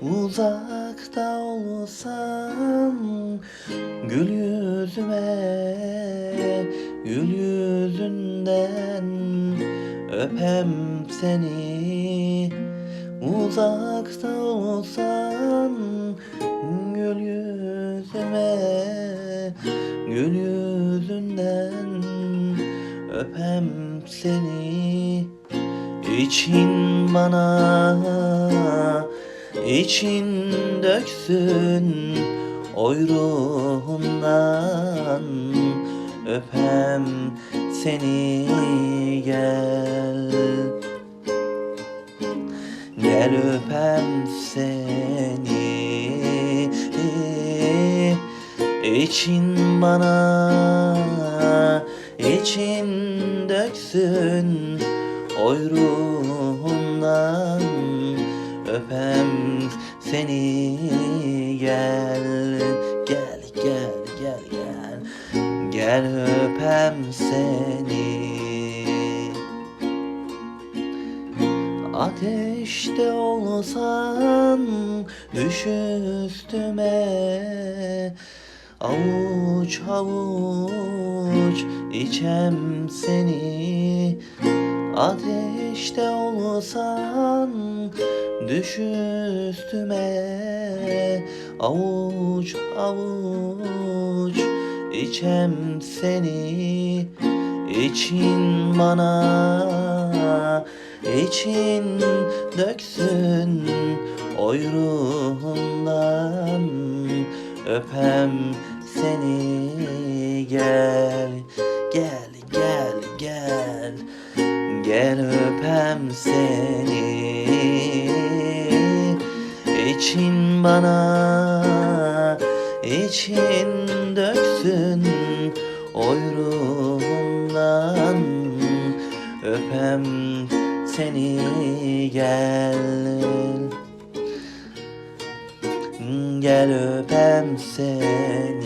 Uzakta olsam Gül yüzüme Gül yüzünden Öpem seni. Uzakta olsan Gül yüzüme Gül yüzünden Öpem seni. İçin bana için döksün Oy ruhundan Öpem seni gel. Gel öpem seni. İçin bana için döksün Oy ruhundan öpem seni. Gel Gel gel gel gel. Gel öpem seni. Ateşte olsan düş üstüme. Avuç avuç içem seni Ateşte olsan düş üstüme. Avuç avuç içem seni. İçin bana için döksün. Oy ruhundan öpem seni. Gel Gel Gel öpem seni. İçin bana için döksün Oy ruhundan öpem seni gel. Gel öpem seni